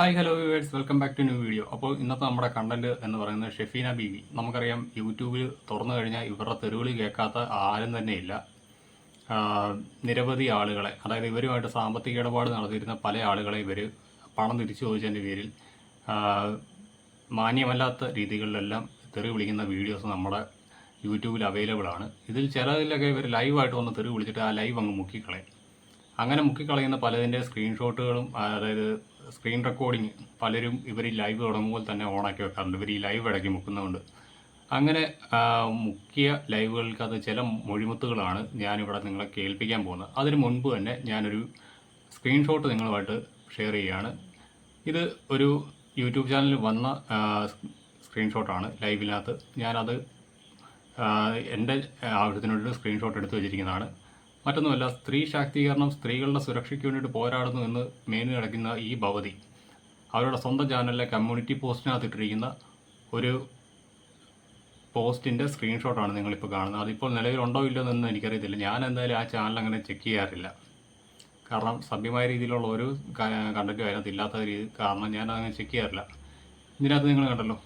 Hi hello viewers. Welcome back to new video. അപ്പോൾ ഇന്നത്തെ നമ്മുടെ കണ്ടന്റ് എന്ന് പറയുന്നത് ഷെഫീന ബീവി. നമുക്കറിയാം യൂട്യൂബിൽ തുറന്നു കഴിഞ്ഞാൽ ഇവരുടെ തെരുവിളി കേൾക്കാത്ത ആരും തന്നെ ഇല്ല. ആഹ് നിരവധി ആളുകളെ അതായത് ഇവരുമായിട്ട് സാമ്പത്തിക ഇടപാട് നടത്തിയിരുന്ന പല ആളുകളെ ഇവർ പണം തിരിച്ചു ചോദിച്ചതിന്റെ പേരിൽ മാന്യമല്ലാത്ത രീതികളിലെല്ലാം തെറി വിളിക്കുന്ന വീഡിയോസ് നമ്മുടെ യൂട്യൂബിൽ അവൈലബിൾ ആണ്. ഇതിൽ ചിലതിലൊക്കെ ഇവർ ലൈവായിട്ട് വന്ന് തെറി വിളിച്ചിട്ട് ആ ലൈവ് അങ്ങ് മുക്കിക്കളയും. അങ്ങനെ മുക്കിക്കളയുന്ന പലതിന്റെ സ്ക്രീൻഷോട്ടുകളും അതായത് സ്ക്രീൻ റെക്കോർഡിങ് പലരും ഇവർ ലൈവ് തുടങ്ങുമ്പോൾ തന്നെ ഓണാക്കി വെക്കാറുണ്ട്. ഇവർ ഈ ലൈവ് ഇടയ്ക്ക് മുക്കുന്നതുകൊണ്ട്. അങ്ങനെ മുഖ്യ ലൈവുകൾക്കകത്ത് ചില മൊഴിമുത്തുകളാണ് ഞാനിവിടെ നിങ്ങളെ കേൾപ്പിക്കാൻ പോകുന്നത്. അതിന് മുൻപ് തന്നെ ഞാനൊരു സ്ക്രീൻഷോട്ട് നിങ്ങളുമായിട്ട് ഷെയർ ചെയ്യുകയാണ്. ഇത് ഒരു യൂട്യൂബ് ചാനലിൽ വന്ന സ്ക്രീൻഷോട്ടാണ് ലൈവിനകത്ത്. ഞാനത് എന്റെ ആവശ്യത്തിനൊരു സ്ക്രീൻഷോട്ട് എടുത്തു വെച്ചിരിക്കുന്നതാണ്. മറ്റൊന്നുമല്ല സ്ത്രീ ശാക്തീകരണം സ്ത്രീകളുടെ സുരക്ഷയ്ക്ക് വേണ്ടിയിട്ട് പോരാടുന്നു എന്ന് മേനു നടക്കുന്ന ഈ ഭവതി അവരുടെ സ്വന്തം ചാനലിലെ കമ്മ്യൂണിറ്റി പോസ്റ്റിനകത്ത് ഇട്ടിരിക്കുന്ന ഒരു പോസ്റ്റിന്റെ സ്ക്രീൻഷോട്ടാണ് നിങ്ങളിപ്പോൾ കാണുന്നത്. അതിപ്പോൾ നിലവിലുണ്ടോ ഇല്ലയോ എന്നൊന്നും എനിക്കറിയത്തില്ല. ഞാൻ എന്തായാലും ആ ചാനൽ അങ്ങനെ ചെക്ക് ചെയ്യാറില്ല. കാരണം സഭ്യമായ രീതിയിലുള്ള ഒരു കണ്ടന്റും അതിനകത്ത് ഇല്ലാത്ത രീതി കാരണം ഞാൻ അങ്ങനെ ചെക്ക് ചെയ്യാറില്ല. ഇതിനകത്ത് നിങ്ങൾ കണ്ടല്ലോ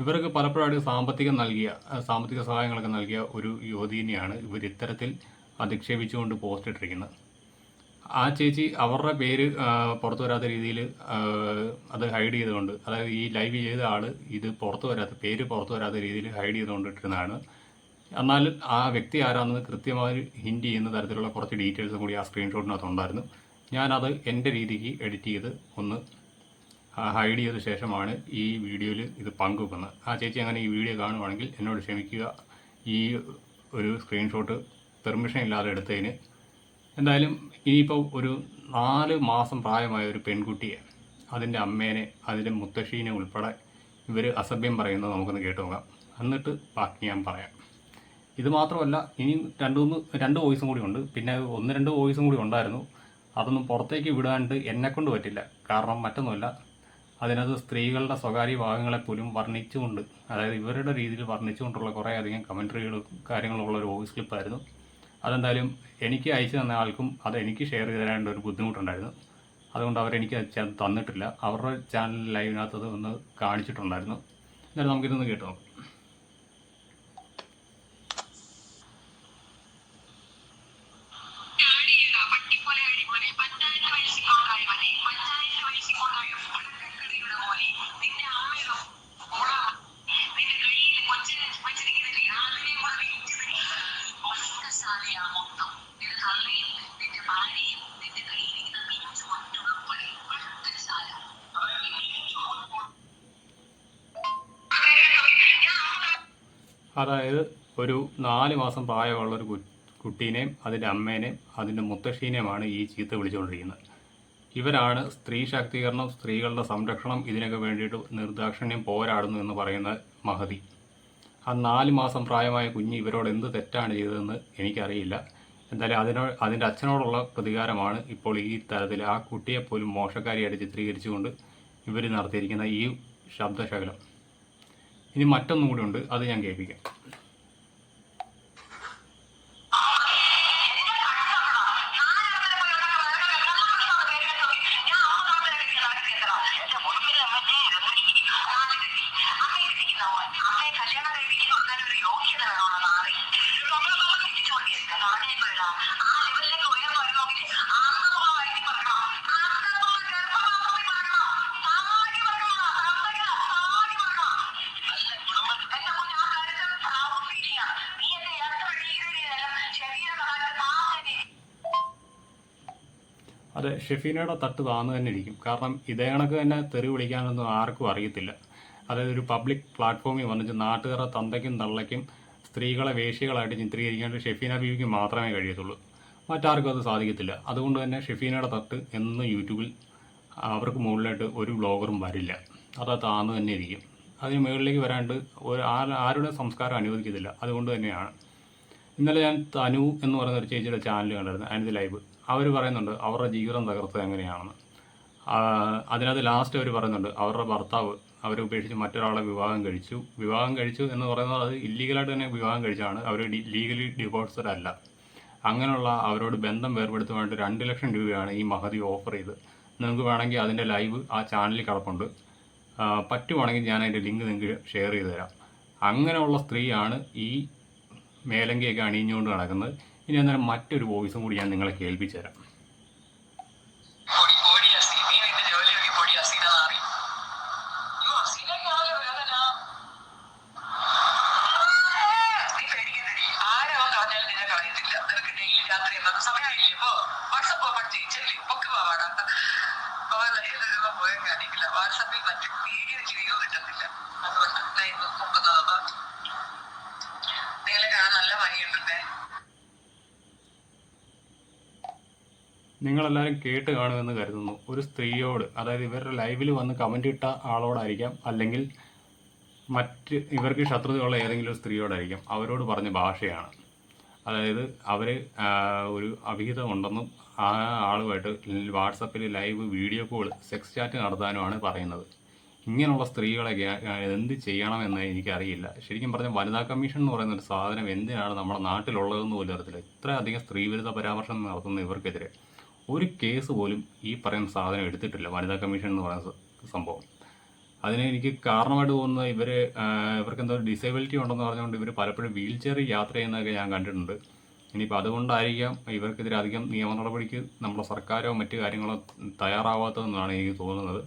ഇവർക്ക് പലപ്പോഴായിട്ട് സാമ്പത്തികം നൽകിയ സാമ്പത്തിക സഹായങ്ങളൊക്കെ നൽകിയ ഒരു യുവതീനെയാണ് ഇവർ ഇത്തരത്തിൽ അധിക്ഷേപിച്ചുകൊണ്ട് പോസ്റ്റ് ഇട്ടിരിക്കുന്നത്. ആ ചേച്ചി അവരുടെ പേര് പുറത്തു വരാത്ത രീതിയിൽ അത് ഹൈഡ് ചെയ്തുകൊണ്ട് അതായത് ഈ ലൈവ് ചെയ്ത ആൾ ഇത് പുറത്തു വരാത്ത പേര് പുറത്തു വരാത്ത രീതിയിൽ ഹൈഡ് ചെയ്തുകൊണ്ട് ഇട്ടിരുന്നതാണ്. എന്നാൽ ആ വ്യക്തി ആരാണെന്ന് കൃത്യമായി ഹിൻഡ് ചെയ്യുന്ന തരത്തിലുള്ള കുറച്ച് ഡീറ്റെയിൽസും കൂടി ആ സ്ക്രീൻഷോട്ടിനകത്ത് ഉണ്ടായിരുന്നു. ഞാനത് എന്റെ രീതിക്ക് എഡിറ്റ് ചെയ്ത് ഒന്ന് ഹൈഡ് ചെയ്ത ശേഷമാണ് ഈ വീഡിയോയിൽ ഇത് പങ്കുവെക്കുന്നത്. ആ ചേച്ചി അങ്ങനെ ഈ വീഡിയോ കാണുവാണെങ്കിൽ എന്നോട് ക്ഷമിക്കുക. ഈ ഒരു സ്ക്രീൻഷോട്ട് പെർമിഷൻ ഇല്ലാതെ എടുത്തതിന്. എന്തായാലും ഇനിയിപ്പോൾ ഒരു നാല് മാസം പ്രായമായ ഒരു പെൺകുട്ടിയെ അതിന്റെ അമ്മേനെ അതിന്റെ മുത്തശ്ശീനെ ഉൾപ്പെടെ ഇവർ അസഭ്യം പറയുന്നത് നമുക്കൊന്ന് കേട്ടു നോക്കാം. എന്നിട്ട് ബാക്കി ഞാൻ പറയാം. ഇത് മാത്രമല്ല ഇനി രണ്ട് മൂന്ന് രണ്ട് വോയിസും കൂടി ഉണ്ട്. പിന്നെ ഒന്ന് രണ്ട് വോയിസും കൂടി ഉണ്ടായിരുന്നു. അതൊന്നും പുറത്തേക്ക് വിടാണ്ട് എന്നെക്കൊണ്ട് പറ്റില്ല. കാരണം മറ്റൊന്നുമല്ല അതിനകത്ത് സ്ത്രീകളുടെ സ്വകാര്യ ഭാഗങ്ങളെ പോലും വർണിച്ചുകൊണ്ട് അതായത് ഇവരുടെ രീതിയിൽ വർണിച്ചുകൊണ്ടുള്ള കുറേ അധികം കമൻട്രികളും കാര്യങ്ങളുള്ള ഒരു വോയിസ് ക്ലിപ്പായിരുന്നു. അതെന്തായാലും എനിക്ക് അയച്ചു തന്ന ആൾക്കും അത് എനിക്ക് ഷെയർ ചെയ്ത് തരാനുള്ള ഒരു ബുദ്ധിമുട്ടുണ്ടായിരുന്നു. അതുകൊണ്ട് അവരെനിക്ക് തന്നിട്ടില്ല. അവരുടെ ചാനൽ ലൈവിനകത്ത് അത് ഒന്ന് കാണിച്ചിട്ടുണ്ടായിരുന്നു. എന്നാലും നമുക്കിതൊന്ന് കേട്ടു നോക്കാം. അതായത് ഒരു നാല് മാസം പ്രായമുള്ള ഒരു കുട്ടീനെയും അതിന്റെ അമ്മേനെയും അതിന്റെ മുത്തശ്ശീനെയുമാണ് ഈ ചീത്ത വിളിച്ചുകൊണ്ടിരിക്കുന്നത്. ഇവരാണ് സ്ത്രീ ശാക്തീകരണം സ്ത്രീകളുടെ സംരക്ഷണം ഇതിനൊക്കെ വേണ്ടിയിട്ട് നിർദാക്ഷിണ്യം പോരാടുന്നു എന്ന് പറയുന്ന മഹതി. ആ നാല് മാസം പ്രായമായ കുഞ്ഞ് ഇവരോട് എന്ത് തെറ്റാണ് ചെയ്തതെന്ന് എനിക്കറിയില്ല. എന്തായാലും അതിനോ അതിന്റെ അച്ഛനോടുള്ള പ്രതികാരമാണ് ഇപ്പോൾ ഈ തരത്തിൽ ആ കുട്ടിയെ പോലും മോശക്കാരിയായിട്ട് ചിത്രീകരിച്ചുകൊണ്ട് ഇവർ നടത്തിയിരിക്കുന്ന ഈ ശബ്ദശകലം. ഇനി മറ്റൊന്നും കൂടി ഉണ്ട് അത് ഞാൻ കേൾപ്പിക്കാം. അതെ ഷെഫീനയുടെ തട്ട് താന്ന് തന്നെ ഇരിക്കും. കാരണം ഇതേ കണക്ക് തന്നെ തെറി വിളിക്കാനൊന്നും ആർക്കും അറിയത്തില്ല. അതായത് ഒരു പബ്ലിക് പ്ലാറ്റ്ഫോമിൽ വന്നിട്ട് നാട്ടുകാരെ തന്തയ്ക്കും തള്ളയ്ക്കും സ്ത്രീകളെ വേഷികളായിട്ട് ചിത്രീകരിക്കേണ്ട ഷെഫീന ബീവിക്ക് മാത്രമേ കഴിയത്തുള്ളൂ. മറ്റാർക്കും അത് സാധിക്കത്തില്ല. അതുകൊണ്ട് തന്നെ ഷെഫീനയുടെ തട്ട് എന്നും യൂട്യൂബിൽ അവർക്ക് മുകളിലായിട്ട് ഒരു ബ്ലോഗറും വരില്ല. അത് താന്ന് തന്നെ ഇരിക്കും. അതിന് മുകളിലേക്ക് വരാണ്ട് ഒരു ആരുടെ സംസ്കാരം അനുവദിക്കത്തില്ല. അതുകൊണ്ട് തന്നെയാണ്. ഇന്നലെ ഞാൻ തനു എന്ന് പറയുന്ന ഒരു ചേച്ചിയുടെ ചാനൽ കണ്ടായിരുന്നു. അതിനകത്ത് ലൈവ്. അവർ പറയുന്നുണ്ട് അവരുടെ ജീവിതം തകർത്തത് എങ്ങനെയാണെന്ന്. അതിനകത്ത് ലാസ്റ്റ് അവർ പറയുന്നുണ്ട് അവരുടെ ഭർത്താവ് അവരെ ഉപേക്ഷിച്ച് മറ്റൊരാളെ വിവാഹം കഴിച്ചു. വിവാഹം കഴിച്ചു എന്ന് പറയുന്നത് അത് ഇല്ലീഗലായിട്ട് തന്നെ വിവാഹം കഴിച്ചാണ്. അവർ ലീഗലി ഡിവോഴ്സഡ് അല്ല. അങ്ങനെയുള്ള അവരോട് ബന്ധം വേർപെടുത്തുവാനായിട്ട് രണ്ട് ലക്ഷം രൂപയാണ് ഈ മഹതി ഓഫർ ചെയ്ത്. നിങ്ങൾക്ക് വേണമെങ്കിൽ അതിന്റെ ലൈവ് ആ ചാനലിൽ കിടപ്പുണ്ട്. പറ്റുവാണെങ്കിൽ ഞാൻ അതിന്റെ ലിങ്ക് നിങ്ങൾക്ക് ഷെയർ ചെയ്ത് തരാം അങ്ങനെയുള്ള സ്ത്രീയാണ് ഈ മേലങ്കയൊക്കെ അണിഞ്ഞുകൊണ്ട് നടക്കുന്നത്. ഇനി അന്നേരം മറ്റൊരു വോയിസും കൂടി ഞാൻ നിങ്ങളെ കേൾപ്പിച്ചു തരാം. വാട്സപ്പിൽ മറ്റു വീഡിയോ നീ നിന്റെ നിങ്ങളെല്ലാവരും കേട്ട് കാണുമെന്ന് കരുതുന്നു. ഒരു സ്ത്രീയോട് അതായത് ഇവരുടെ ലൈവിൽ വന്ന് കമന്റ് ഇട്ട ആളോടായിരിക്കാം അല്ലെങ്കിൽ മറ്റ് ഇവർക്ക് ശത്രുതയുള്ള ഏതെങ്കിലും ഒരു സ്ത്രീയോടായിരിക്കാം. അവരോട് പറഞ്ഞ ഭാഷയാണ്. അതായത് അവർ ഒരു അവിഹിതം ഉണ്ടെന്നും ആ ആളുമായിട്ട് വാട്സപ്പിൽ live video call sex chat നടത്താനുമാണ് പറയുന്നത്. ഇങ്ങനെയുള്ള സ്ത്രീകളെ എന്ത് ചെയ്യണമെന്ന് എനിക്കറിയില്ല. ശരിക്കും പറഞ്ഞാൽ വനിതാ കമ്മീഷൻ എന്ന് പറയുന്ന ഒരു സാധനം എന്തിനാണ് നമ്മുടെ നാട്ടിലുള്ളതെന്ന് പോലും അറിയത്തില്ല. ഇത്രയധികം സ്ത്രീവിരുദ്ധ പരാമർശം നടത്തുന്ന ഇവർക്കെതിരെ. ഒരു കേസ് പോലും ഈ പറയുന്ന സാധനം എടുത്തിട്ടില്ല. വനിതാ കമ്മീഷൻ എന്ന് പറയുന്ന സംഭവം. അതിന് എനിക്ക് കാരണമായിട്ട് തോന്നുന്നത് ഇവർ ഇവർക്ക് എന്തോ ഡിസേബിലിറ്റി ഉണ്ടെന്ന് പറഞ്ഞുകൊണ്ട് ഇവർ പലപ്പോഴും വീൽ ചെയറിൽ യാത്ര ചെയ്യുന്നതൊക്കെ ഞാൻ കണ്ടിട്ടുണ്ട്. ഇനിയിപ്പോൾ അതുകൊണ്ടായിരിക്കാം ഇവർക്കെതിരെ അധികം നിയമ നടപടിക്ക് നമ്മുടെ സർക്കാരോ മറ്റു കാര്യങ്ങളോ തയ്യാറാവാത്തതെന്നാണ് എനിക്ക് തോന്നുന്നത്.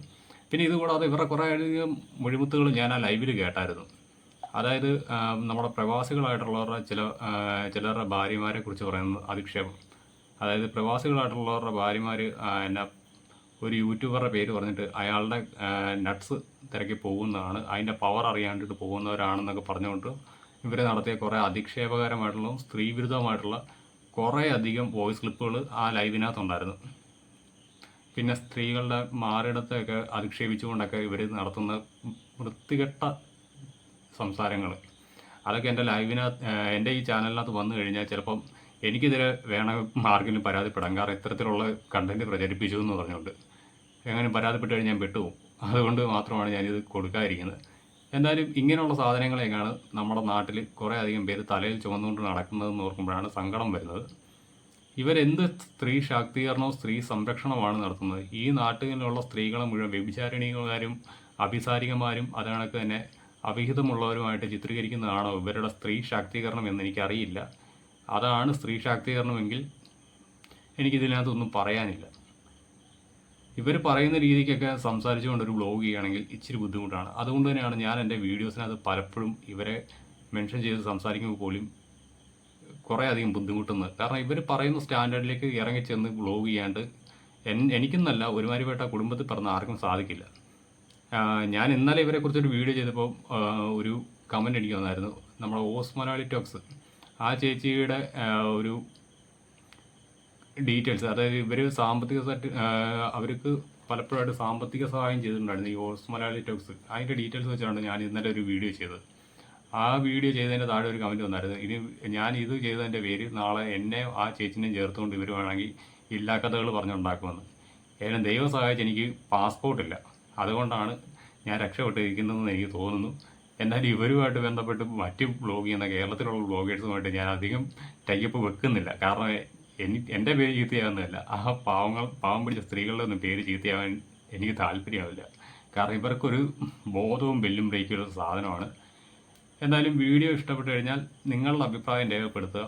പിന്നെ ഇതുകൂടാതെ ഇവരുടെ കുറേ അധികം മുഴിമുത്തുകൾ ഞാൻ ആ ലൈവിൽ കേട്ടായിരുന്നു. അതായത് നമ്മുടെ പ്രവാസികളായിട്ടുള്ളവരുടെ ചില ചിലരുടെ ഭാര്യമാരെ കുറിച്ച് പറയുന്നത് അധിക്ഷേപം. അതായത് പ്രവാസികളായിട്ടുള്ളവരുടെ ഭാര്യമാർ എന്നാ ഒരു യൂട്യൂബറുടെ പേര് പറഞ്ഞിട്ട് അയാളുടെ നട്ട്സ് തിരക്കി പോകുന്നതാണ്. അതിന്റെ പവർ അറിയാണ്ടിട്ട് പോകുന്നവരാണെന്നൊക്കെ പറഞ്ഞുകൊണ്ട് ഇവർ നടത്തിയ കുറേ അധിക്ഷേപകരമായിട്ടുള്ള സ്ത്രീവിരുദ്ധമായിട്ടുള്ള കുറേ അധികം വോയിസ് ക്ലിപ്പുകൾ ആ ലൈവിനകത്തുണ്ടായിരുന്നു. പിന്നെ സ്ത്രീകളുടെ മാറിടത്തെയൊക്കെ അധിക്ഷേപിച്ചുകൊണ്ടൊക്കെ ഇവർ നടത്തുന്ന വൃത്തികെട്ട സംസാരങ്ങൾ അതൊക്കെ എന്റെ ലൈവിനകത്ത് എന്റെ ഈ ചാനലിനകത്ത് വന്നു കഴിഞ്ഞാൽ ചിലപ്പം എനിക്കിതിരെ വേണ ആർക്കെങ്കിലും പരാതിപ്പെടാം. കാരണം ഇത്തരത്തിലുള്ള കണ്ടന്റ് പ്രചരിപ്പിച്ചു എന്ന് പറഞ്ഞുകൊണ്ട്. എങ്ങനെ പരാതിപ്പെട്ട് കഴിഞ്ഞാൽ ഞാൻ പെട്ടുപോകും അതുകൊണ്ട് മാത്രമാണ് ഞാനിത് കൊടുക്കാതിരിക്കുന്നത്. എന്തായാലും ഇങ്ങനെയുള്ള സാധനങ്ങളെയൊക്കെയാണ് നമ്മുടെ നാട്ടിൽ കുറേ അധികം പേര് തലയിൽ ചുമന്നുകൊണ്ട് നടക്കുന്നതെന്ന് ഓർക്കുമ്പോഴാണ് സങ്കടം വരുന്നത്. ഇവരെന്ത് സ്ത്രീ ശാക്തീകരണവും സ്ത്രീ സംരക്ഷണമാണ് നടത്തുന്നത്? ഈ നാട്ടിലുള്ള സ്ത്രീകളെ മുഴുവൻ വ്യഭിചാരിണികമാരും അഭിസാരികമാരും അതേ കണക്ക് തന്നെ അവിഹിതമുള്ളവരുമായിട്ട് ചിത്രീകരിക്കുന്നതാണോ ഇവരുടെ സ്ത്രീ ശാക്തീകരണം എന്ന് എനിക്കറിയില്ല. അതാണ് സ്ത്രീ ശാക്തീകരണമെങ്കിൽ എനിക്കിതിനകത്തൊന്നും പറയാനില്ല. ഇവർ പറയുന്ന രീതിക്കൊക്കെ സംസാരിച്ചുകൊണ്ട് ഒരു ബ്ലോഗ് ചെയ്യുകയാണെങ്കിൽ ഇച്ചിരി ബുദ്ധിമുട്ടാണ്. അതുകൊണ്ട് തന്നെയാണ് ഞാൻ എന്റെ വീഡിയോസിനകത്ത് പലപ്പോഴും ഇവരെ മെൻഷൻ ചെയ്ത് സംസാരിക്കുമ്പോൾ പോലും കുറേ അധികം ബുദ്ധിമുട്ടുന്നത്. കാരണം ഇവർ പറയുന്ന സ്റ്റാൻഡേർഡിലേക്ക് ഇറങ്ങി ചെന്ന് ബ്ലോഗ് ചെയ്യാണ്ട് എൻ എനിക്കെന്നല്ല ഒരുമാതിരിപ്പെട്ട കുടുംബത്തിൽ പറഞ്ഞ ആർക്കും സാധിക്കില്ല. ഞാൻ ഇന്നലെ ഇവരെക്കുറിച്ചൊരു വീഡിയോ ചെയ്തപ്പോൾ ഒരു കമന്റ് എനിക്ക് വന്നായിരുന്നു. നമ്മുടെ ഓസ് മലയാളി ടോക്സ്. ആ ചേച്ചിയുടെ ഒരു ഡീറ്റെയിൽസ് അതായത് ഇവർ സാമ്പത്തിക സർട്ടി അവർക്ക് പലപ്പോഴായിട്ട് സാമ്പത്തിക സഹായം ചെയ്തിട്ടുണ്ടായിരുന്നു ഈ ഓസ് മലയാളി ടോക്സ്. അതിന്റെ ഡീറ്റെയിൽസ് വെച്ചാണ് ഞാൻ ഇന്നലെ ഒരു വീഡിയോ ചെയ്തത്. ആ വീഡിയോ ചെയ്തതിന്റെ താഴെ ഒരു കമന്റ് വന്നായിരുന്നു. ഇനി ഞാൻ ഇത് ചെയ്തതിന്റെ പേര് നാളെ എന്നെ ആ ചേച്ചിനെയും ചേർത്തുകൊണ്ട് ഇവർ വേണമെങ്കിൽ ഇല്ലാ കഥകൾ പറഞ്ഞുണ്ടാക്കുമെന്ന് ഏതായാലും ദൈവം സഹായിച്ച് എനിക്ക് പാസ്പോർട്ടില്ല. അതുകൊണ്ടാണ് ഞാൻ രക്ഷപ്പെട്ടിരിക്കുന്നതെന്ന് എനിക്ക് തോന്നുന്നു. എന്നാൽ ഇവരുമായിട്ട് ബന്ധപ്പെട്ട് മറ്റ് ബ്ലോഗ് ചെയ്യുന്ന കേരളത്തിലുള്ള ബ്ലോഗേഴ്സുമായിട്ട് ഞാൻ അധികം ടൈപ്പ് വെക്കുന്നില്ല. കാരണം എനിക്ക് എന്റെ പേര് ചീത്തയാവുന്നതല്ല. ആ പാവങ്ങൾ പാവം പിടിച്ച സ്ത്രീകളുടെ ഒന്നും പേര് ചീത്തയാവാൻ എനിക്ക് താല്പര്യമാവില്ല കാരണം ഇവർക്കൊരു ബോധവും ബെല്ലും ബ്രേക്കുള്ള സാധനമാണ്. എന്നാലും വീഡിയോ ഇഷ്ടപ്പെട്ടു കഴിഞ്ഞാൽ നിങ്ങളുടെ അഭിപ്രായം രേഖപ്പെടുത്തുക.